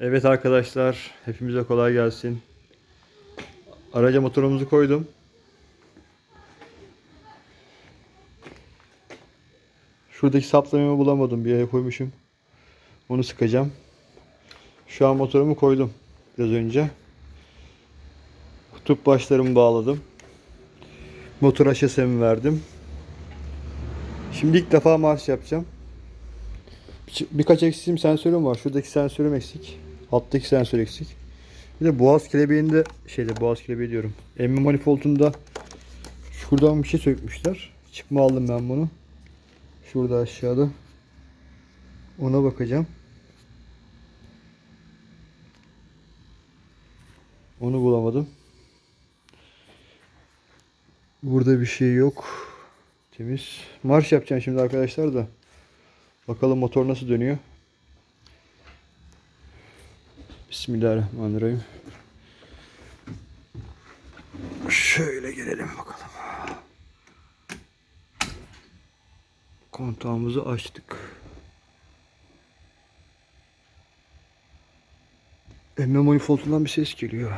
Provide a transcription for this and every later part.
Evet arkadaşlar, hepimize kolay gelsin. Araca motorumuzu koydum. Şuradaki saplamayı bulamadım. Bir yere koymuşum. Onu sıkacağım. Şu an motorumu koydum biraz önce. Kutup başlarımı bağladım. Motora şasemi verdim. Şimdi ilk defa marş yapacağım. Bir- Birkaç eksiğim sensörüm var. Şuradaki sensörüm eksik. Alttaki sensör eksik. Bir de boğaz kelebeğinde şeyde boğaz kelebeği diyorum. Emme manifoldunda şuradan bir şey sökmüşler. Çıkma aldım ben bunu. Şurada aşağıda. Ona bakacağım. Onu bulamadım. Burada bir şey yok. Temiz. Marş yapacağım şimdi arkadaşlar da. Bakalım motor nasıl dönüyor. Bismillahirrahmanirrahim. Şöyle gelelim bakalım. Kontağımızı açtık. Emme manifoldundan bir ses geliyor.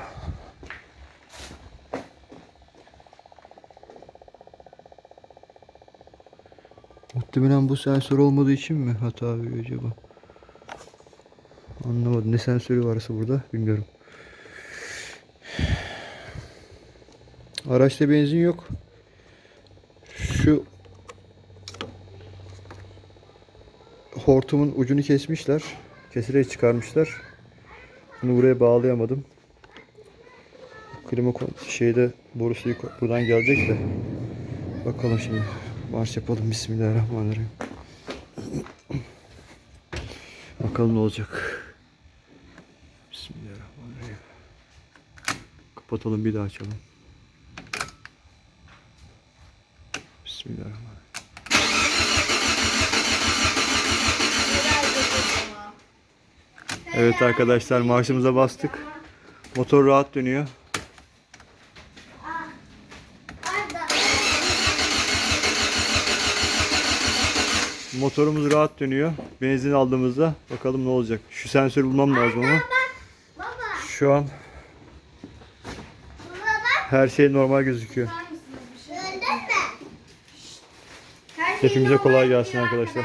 Muhtemelen bu sensör olmadığı için mi hata veriyor acaba? Anlamadım. Ne sensörü varsa burada bilmiyorum. Araçta benzin yok. Şu hortumun ucunu kesmişler. Kesilerek çıkarmışlar. Bunu buraya bağlayamadım. Klima şeyde borusu buradan gelecek de. Bakalım şimdi. Marş yapalım. Bismillahirrahmanirrahim. Bakalım ne olacak. Bismillahirrahmanirrahim. Kapatalım bir daha açalım. Bismillahirrahmanirrahim. Evet arkadaşlar marşımıza bastık. Motor rahat dönüyor. Motorumuz rahat dönüyor. Benzin aldığımızda bakalım ne olacak. Şu sensörü bulmam lazım ama. Şu an her şey normal gözüküyor. Hepimize kolay gelsin arkadaşlar.